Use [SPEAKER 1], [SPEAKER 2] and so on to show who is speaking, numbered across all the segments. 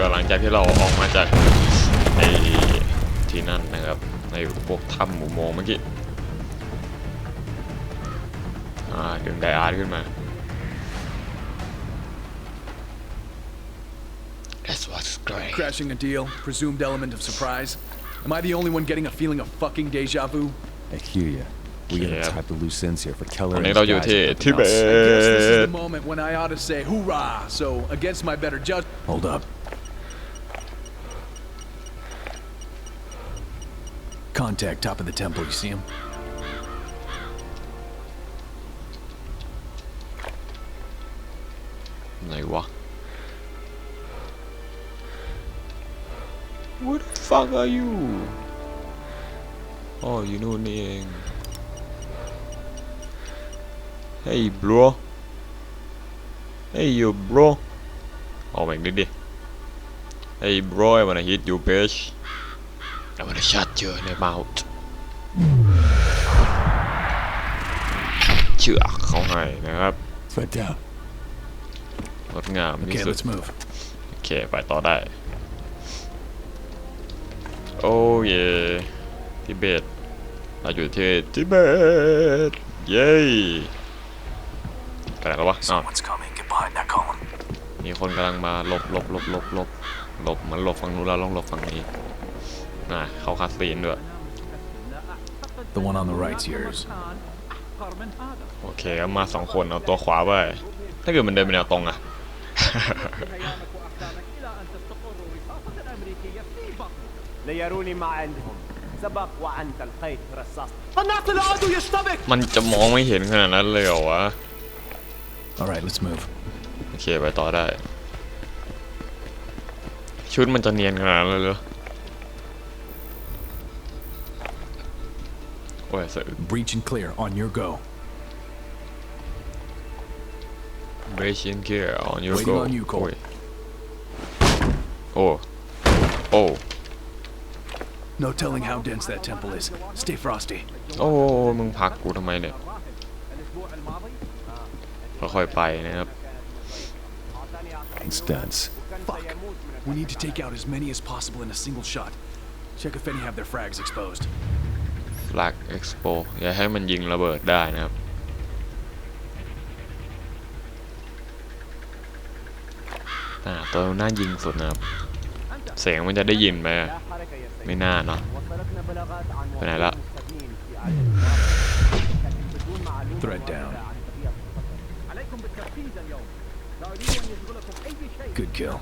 [SPEAKER 1] ว่าหลังจากที่เราออกมาจากไอ้ที่นั่นนะครับในพวกถ้ำหมู่โมงเมื่อกี้อ่าดึงไดอาร์ตขึ้นมา That's what's great
[SPEAKER 2] Crashing a deal, presumed element of surprise. Am I the only one getting a feeling of fucking deja vu?
[SPEAKER 3] I hear ya. We
[SPEAKER 1] Yeah.
[SPEAKER 3] gotta tie the loose ends here for Keller
[SPEAKER 1] ตอน
[SPEAKER 3] and
[SPEAKER 1] นี้
[SPEAKER 3] his
[SPEAKER 1] เราอยู่
[SPEAKER 3] guys
[SPEAKER 1] ที่
[SPEAKER 3] and
[SPEAKER 1] ทิ
[SPEAKER 3] nothing
[SPEAKER 1] เบ
[SPEAKER 3] else.
[SPEAKER 2] I guess this is
[SPEAKER 1] ต
[SPEAKER 2] the moment when I ought to say hoorah. So, against my better judgment. Hold up. Contact top of the temple, you see him?
[SPEAKER 1] ไหนวะ What the fuck are you อ๋ออยู่นู่นนี่เอง Hey bro Hey you bro ออกมาอีกนิดดิ Hey bro I wanna hit you bitch I wanna shut you in the mouth เชือกเขาให้นะครับ
[SPEAKER 3] Foot down.
[SPEAKER 1] งดงามที่
[SPEAKER 2] Okay,
[SPEAKER 1] สุด
[SPEAKER 2] let's move.
[SPEAKER 1] โอเคไปต่อได้ โอ้เยทิเบตเราอยู่ที่ทิเบตเย้ไปไหนแล้ววะอ้าว
[SPEAKER 2] Someone's coming. Get behind that column.
[SPEAKER 1] มีคนกำลังมาหลบหลบหลบหลบหลบหลบมันหลบฝั่งนู้นแล้วลองหลบฝั่งนี้ น่ะเข้าคาสซีนด้วย
[SPEAKER 2] The one on the right's yours.
[SPEAKER 1] โอเคก็มาสองคนเอาตัวขวาไปถ้าเกิดมันเดินเป็นแนวตรงอะ
[SPEAKER 4] ليروني ما عندهم سبق وأنت القيت رصاص
[SPEAKER 1] มันจะมองไม่เห็นขนาดนั้นเลยเหรอวะ
[SPEAKER 2] All right, let's move.
[SPEAKER 1] โอเค ไปต่อได้ ชุดมันจะเนียนขนาดนั้นเลยเหรอ โอ้ยสะอึก
[SPEAKER 2] Breach and clear. On your go.
[SPEAKER 1] Brace in gear on your
[SPEAKER 2] Waiting
[SPEAKER 1] go
[SPEAKER 2] on you, Cole.
[SPEAKER 1] โอ้ยโอ้ โอ้
[SPEAKER 2] No telling how dense that temple is. Stay frosty.
[SPEAKER 1] โอ้ มึงผลักกูทำไมเนี่ย ค่อยๆไปนะครับ
[SPEAKER 3] Thanks, Duds.
[SPEAKER 2] Fuck. We need to take out as many as possible in a single shot. Check if any have their frags exposed.
[SPEAKER 1] Flag Expo อย่าให้มันยิงระเบิดได้นะครับตัวน่ายิงสุดนะครับ เสียงมันจะได้ยินไหมไม่น่าเนาะ
[SPEAKER 4] ไปไหนละ
[SPEAKER 2] Thread down. Good kill.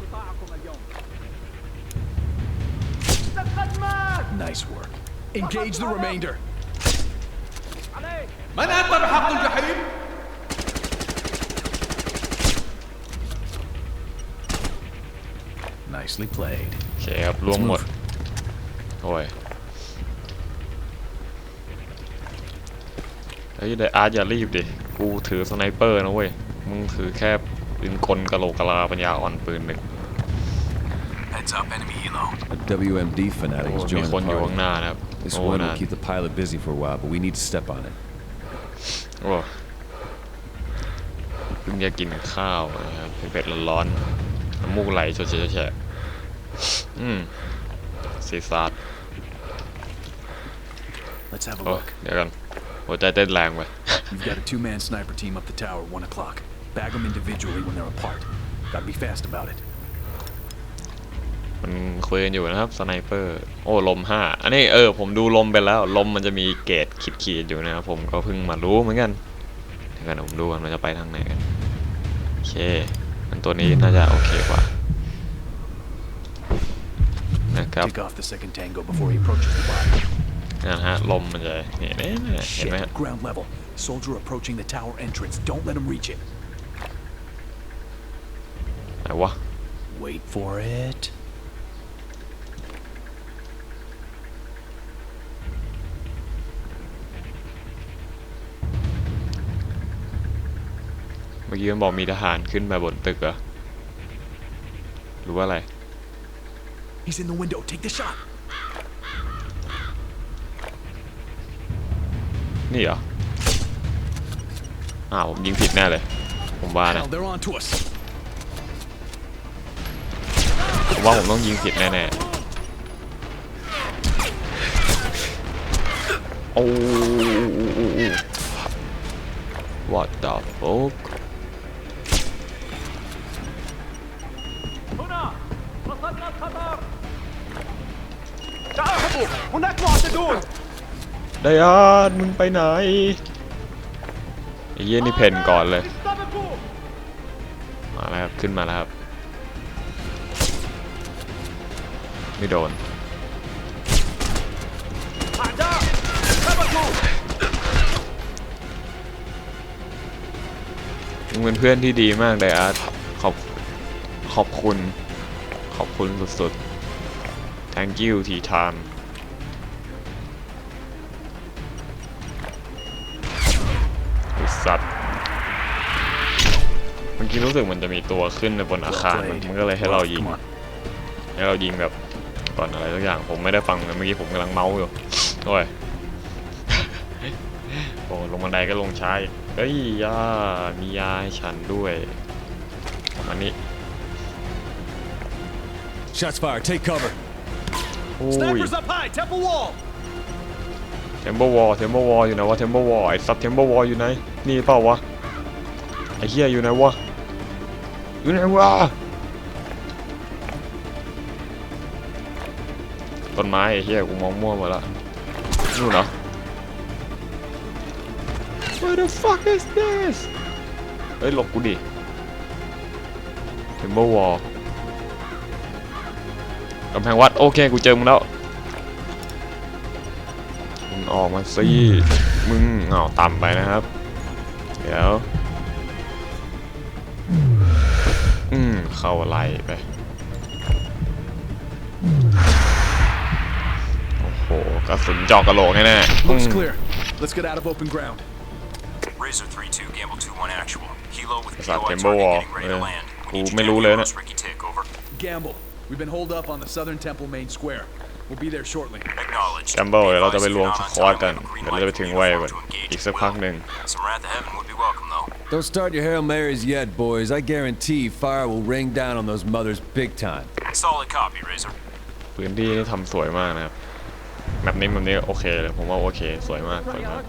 [SPEAKER 2] Nice work. Engage the remainder.
[SPEAKER 4] عليك
[SPEAKER 2] من أنت بحق الجحيم؟ Nicely played.
[SPEAKER 1] โอเคครับรวมหมด โอ้ย เฮ้ยไดอาร์ตอย่ารีบดิ กูถือสไนเปอร์นะเว้ย มึงถือแค่ปืนกลกะโหลกกะลาปัญญาอ่อนปืนหนึ่ง
[SPEAKER 2] Heads up, enemy helo.
[SPEAKER 3] A WMD fanatic
[SPEAKER 1] โอ้
[SPEAKER 3] has
[SPEAKER 1] มี
[SPEAKER 3] joined
[SPEAKER 1] คน
[SPEAKER 3] the
[SPEAKER 1] อยู่ข้าง
[SPEAKER 3] party.
[SPEAKER 1] หน้านะครับ
[SPEAKER 3] This
[SPEAKER 1] โอ้
[SPEAKER 3] one
[SPEAKER 1] นั่
[SPEAKER 3] will
[SPEAKER 1] น
[SPEAKER 3] keep the pilot busy for a while, but we need to step on it.
[SPEAKER 1] โอ้เพิ่งจะกินข้าวนะครับเผ็ดๆร้อนๆน้ำมูกไหลชดเฉยแฉะอืมซีซาร์
[SPEAKER 2] Let's have a
[SPEAKER 1] โอ้
[SPEAKER 2] look.
[SPEAKER 1] เดี๋ยวกัน หัวใจเต้นแรงไป
[SPEAKER 2] You've got a two-man sniper team up the tower, one o'clock. Bag them individually when they're apart. Gotta be fast about it.
[SPEAKER 1] มันคุยกันอยู่นะครับสไนเปอร์โอ้ลมห้าอันนี้เออผมดูลมไปแล้ว ลมมันจะมีเกรดขีดๆอยู่นะครับผมก็เพิ่งมารู้เหมือนกันเดี๋ยวกันผมดูกันมันจะไปทางไหนกันโอเคอันตัวนี้น่าจะโอเคกว่านะครับ
[SPEAKER 2] Take off the second tango before he approaches the body.
[SPEAKER 1] นะฮะลมมันจะเนี่ยเนี่ยเนี่ยเห็นไหมฮะ
[SPEAKER 2] Shit, ground level. Soldier approaching the tower entrance. Don't let him reach it.
[SPEAKER 1] ไหนวะ
[SPEAKER 2] Wait for it.
[SPEAKER 1] เมื่อกี้มันบอกมีทหารขึ้นมาบนตึกเหรอหรือว่าอะไร
[SPEAKER 2] He's in the window. Take the shot.
[SPEAKER 1] นี่เหรอ อ้าวผมยิงผิดแน่เลย ผมว่านะ
[SPEAKER 2] Hell, they're on to us.
[SPEAKER 1] ผมว่าผมต้องยิงผิดแน่ๆ โอ้ What the fuck ไดอานมึงไปไหนไอ้เยี่ยนี่เพนก่อนเลย มาแล้วครับ ขึ้นมาแล้วครับ ไม่โดนมึงเป็นเพื่อนที่ดีมากไดอาร์ตขอบขอบคุณ ขอบคุณสุดๆ thank you ที time สัตว์เมื่อกี้รู้สึกมันจะมีตัวขึ้นในบนอา
[SPEAKER 2] Well
[SPEAKER 1] คารมัน
[SPEAKER 2] played.
[SPEAKER 1] มันก็เลยให้เรายิง
[SPEAKER 2] Come on.
[SPEAKER 1] ให้เรายิงแบบก่อนอะไรสักอย่างผมไม่ได้ฟังเลยเมื่อกี้ผมกำลังเมาส์อยู่โอ้ยโอ้ลงบันไดก็ลงช้าอีกเฮ้ยยามียาให้ฉันด้วยประมาณนี้
[SPEAKER 3] Shots fired. Take cover.
[SPEAKER 1] โอ้ย
[SPEAKER 2] Snipers up high. Temple wall.
[SPEAKER 1] เทมเ l อร์วอลเทมเ l อร์วอลอยู่ไหนวะเทมเ l อร์วอลไอ้ซับเทมเ l อร์วอลอยู่ไหนนี่เปล่าวะไอ้เหี้ยอยู่ไหนวะอยู่ไหนวะต้นไม้ไอ้เหี้ยกูมองมั่วหมดละนู่นเหรอ What the fuck is this เฮ้ยหลบกูดิเทมเ l อร์วอลกำแพงวัดโอเคกูเจอมึงแล้ว ออกมาสิมึงเอาต่ำไปนะครับ เดี๋ยว อืมเข้าไหลไป โอ้โหกระสุนเจอกกระโหลกแน่ๆอื
[SPEAKER 2] Looks
[SPEAKER 1] ม
[SPEAKER 2] clear. Let's get out of open ground.
[SPEAKER 5] Razor 3-2, Gamble 2-1 actual. Helo with
[SPEAKER 1] ภาษา
[SPEAKER 5] POI
[SPEAKER 1] เท
[SPEAKER 5] target
[SPEAKER 1] มเบอร์วอล
[SPEAKER 5] getting ready to land.
[SPEAKER 1] กู
[SPEAKER 5] We need you
[SPEAKER 1] ไม่
[SPEAKER 5] down
[SPEAKER 1] รู้
[SPEAKER 5] here
[SPEAKER 1] เลย
[SPEAKER 5] on
[SPEAKER 1] นะ
[SPEAKER 5] Los Ricky Tick, over.
[SPEAKER 2] Gamble. We've been holed up on the southern temple main square.
[SPEAKER 1] จัมโบ้เดี๋ยวเราจะไปรวมสควอตกันเดี๋ยวเราจะไปถึงไวก่อนอีกสักพักหนึ่ง
[SPEAKER 3] Don't start your Hail Marys yet, boys. I guarantee fire will rain down on those mothers big time.
[SPEAKER 5] Solid copy, Razor.
[SPEAKER 1] พื้นที่นี่ทำสวยมากนะครับแบบนี้แบบนี้โอเคเลยผมว่าโอเค สวยมากสวยมาก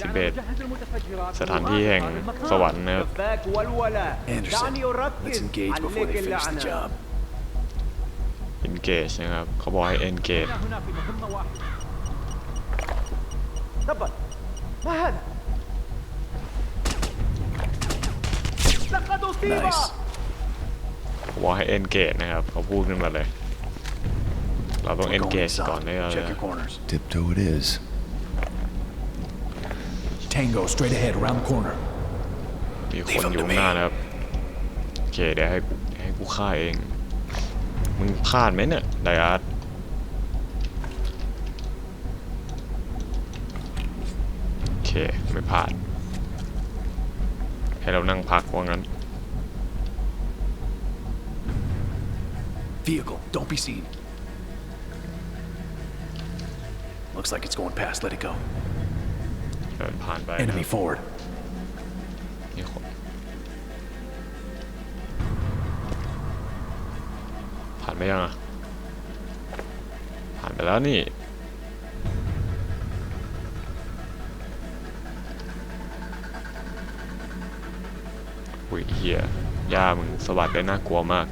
[SPEAKER 1] ทิเบตสถานที่แห่งสวรรค์นะครับ
[SPEAKER 2] Anderson, let's engage before they finish the job.
[SPEAKER 1] engage นะครับ เขาบอกให้ engage
[SPEAKER 4] هنا في مهمة واحدة تبا ما هذا؟ لقد أصيب
[SPEAKER 2] Nice.
[SPEAKER 1] เขาบอกให้ engage นะครับ เขาพูดขึ้นมาเลย เราต้อง
[SPEAKER 2] We're going
[SPEAKER 1] engage ก่อน
[SPEAKER 2] inside.
[SPEAKER 1] ได้เลย
[SPEAKER 2] Check your corners.
[SPEAKER 3] Tiptoe it is.
[SPEAKER 2] Tango straight ahead, around the corner.
[SPEAKER 1] มีคนอยู่ข้างหน้านะครับ โอเค เดี๋ยวให้กูให้กูฆ่าเอง มึงพลาดไหมเนี่ยไดอาร์ตโอเค ไม่พลาด ให้เรานั่งพักว่างั้น
[SPEAKER 2] Vehicle, don't be seen. Looks like it's going past. Let it go.
[SPEAKER 1] เดินผ่านไปนะ
[SPEAKER 2] Enemy forward.
[SPEAKER 1] ผ่านไปยังอะ ผ่านไปแล้วนี่ อุ้ยเฮียย่ามึงสวัสดได้น่ากลัวมาก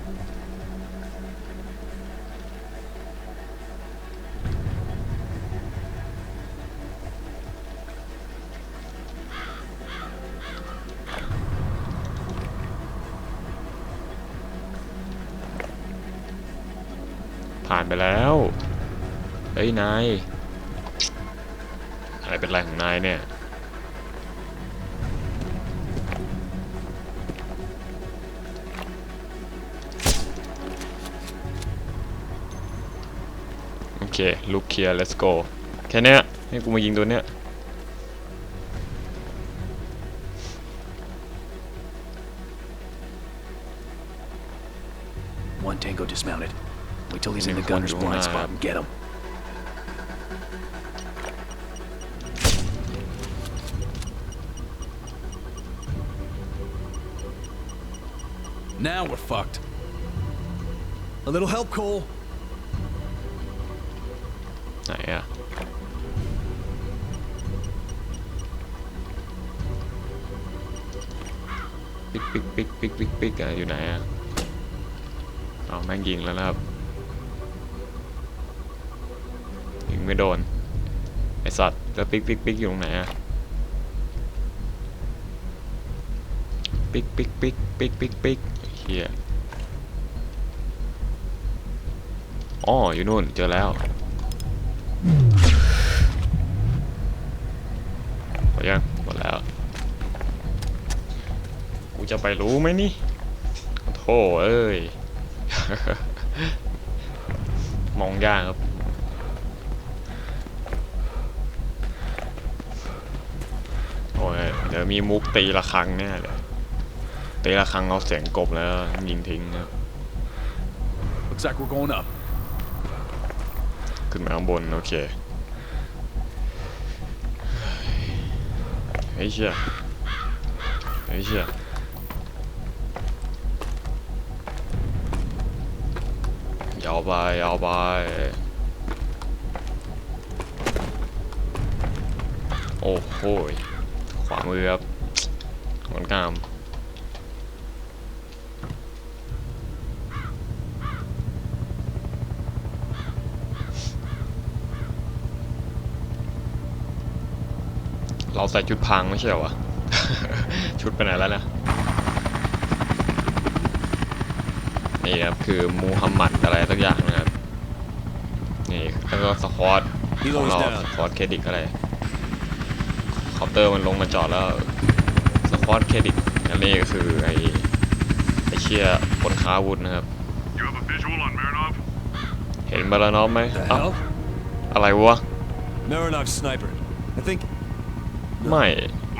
[SPEAKER 1] ไปแล้ว เฮ้ย นาย อะไรเป็นไรของนายเนี่ย โอเค ลูกเคลียร์ let's go แค่เนี้ย ให้กูมายิงตัวเนี้ย
[SPEAKER 2] One Tango dismounted. Wait till he's in the
[SPEAKER 1] Maybe
[SPEAKER 2] gunner's
[SPEAKER 1] one
[SPEAKER 2] blind
[SPEAKER 1] to
[SPEAKER 2] spot
[SPEAKER 1] one.
[SPEAKER 2] and get him. Now we're fucked. A little help, Cole.
[SPEAKER 1] ไหนอะปิ๊กปิ๊กปิ๊กปิ๊กปิ๊กปิ๊กอะอยู่ไหนอะเอาแม่งยิงแล้วนะครับ ไม่โดน ไอสัตว์แล้วปิ๊กปิ๊กปิ๊กอยู่ตรงไหนอะปิ๊กปิ๊กปิ๊กปิ๊กปิ๊กปิ๊กเฮียอ๋ออยู่นู่นเจอแล้วหมดยังหมดแล้ว กูจะไปรู้ไหมนี่โธ่เอ้ย มองยากครับ เดี๋ยวมีมุกตีละครั้งแน่เลยตีละครั้งเอาเสียงกบแล้วยิงทิ้งนะครับ
[SPEAKER 2] Looks like we're going up.
[SPEAKER 1] ขึ้นมาข้างบน โอเคเฮ้ยเชี่ยเฮ้ยเชี่ยยาวไปยาวไปโอ้โหยข วามือครับงดงามเราใส่ชุดพรางไม่ใช่เหรอวะ ชุดไปไหนแล้วนะ นี่ครับ คือมูฮัมหมัดอะไรสักอย่างนะครับ นี่แล้วก็สควอตของเราสควอตเครดิตอะไรค อปเตอร์มันลงมาจอดแล้วสควอตเครดิตอันนี้ก็คือไอไอเชียคนค้าอาวุธนะครับ
[SPEAKER 6] You have a visual on Marinov?
[SPEAKER 1] เห็นบาลานอฟไหม
[SPEAKER 3] The
[SPEAKER 1] อ้าว
[SPEAKER 3] hell?
[SPEAKER 1] อะไรวะ
[SPEAKER 3] Marinov sniper. I think.
[SPEAKER 1] ไม่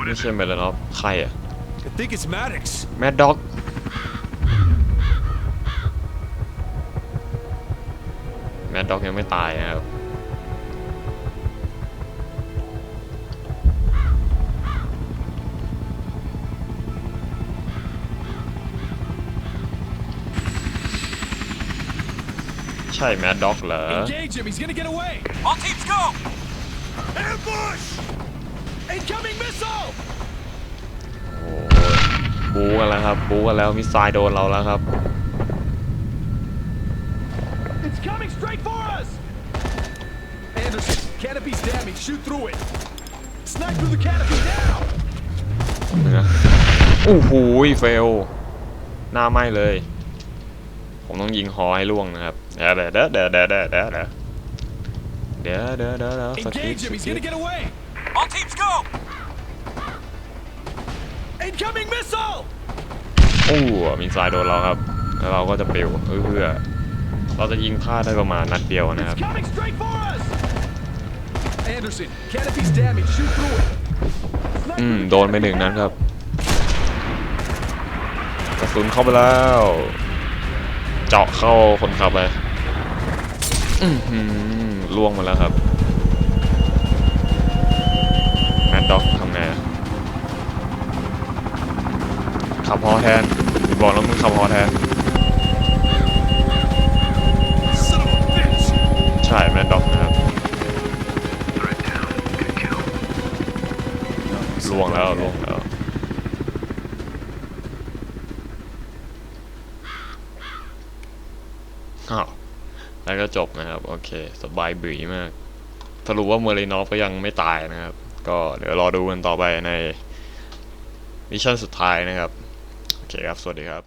[SPEAKER 1] ไม่ใช่บาลานอฟใครอะ
[SPEAKER 3] I think it's Maddox.
[SPEAKER 1] แมดด็อกแมดด็อกยังไม่ตายนะครับ ใช่แมดด็อกเหรอ
[SPEAKER 2] Engage him. He's gonna get away.
[SPEAKER 5] All teams go!
[SPEAKER 2] Ambush! Incoming missile!
[SPEAKER 1] โอ้ยบูกันแล้วครับ บูกันแล้ว มิสไซล์โดนเราแล้วครับ
[SPEAKER 2] It's coming straight for us! Anderson, canopy's damaged. Shoot through it. Snipe through the canopy now!
[SPEAKER 1] นะโอ้โหเฟล หน้าไหม้เลย ผมต้องยิงฮอให้ล่วงนะครับ เดี๋ยวเดี๋ยวเดี๋ยวเดี๋ยวเดี๋ยวเดี๋ยวเดี๋ยวเดี๋ยวเดี๋ยวเดี๋ยวเดี๋ยวสกิป
[SPEAKER 2] Engage
[SPEAKER 1] ส
[SPEAKER 2] him. He's
[SPEAKER 1] กิป
[SPEAKER 2] gonna get away.
[SPEAKER 5] All teams go!
[SPEAKER 2] Incoming missile!
[SPEAKER 1] โอ้มีสายโดนเราครับ แล้วเราก็จะปิวเพื่อเพื่อเราจะยิงพลาดได้ประมาณนัดเดียวนะครับ
[SPEAKER 2] It's coming straight for us! Anderson, canopy's damaged. Shoot through it. Snipe
[SPEAKER 1] อืม
[SPEAKER 2] through the
[SPEAKER 1] โดนไป
[SPEAKER 2] canopy
[SPEAKER 1] หนึ่งนัด
[SPEAKER 2] now.
[SPEAKER 1] ครับ กระสุนเข้าไปแล้ว เจาะเข้าคนขับไป อือหือล่วงมาแล้วครับแมดด็อกทำไงขับพอแทนบอกแล้วมึงขับพอแทน จบนะครับ โอเค สบายบีมาก สรุปว่าเมอรินอฟก็ยังไม่ตายนะครับ ก็เดี๋ยวรอดูกันต่อไปในมิชชั่นสุดท้ายนะครับ โอเคครับ สวัสดีครับ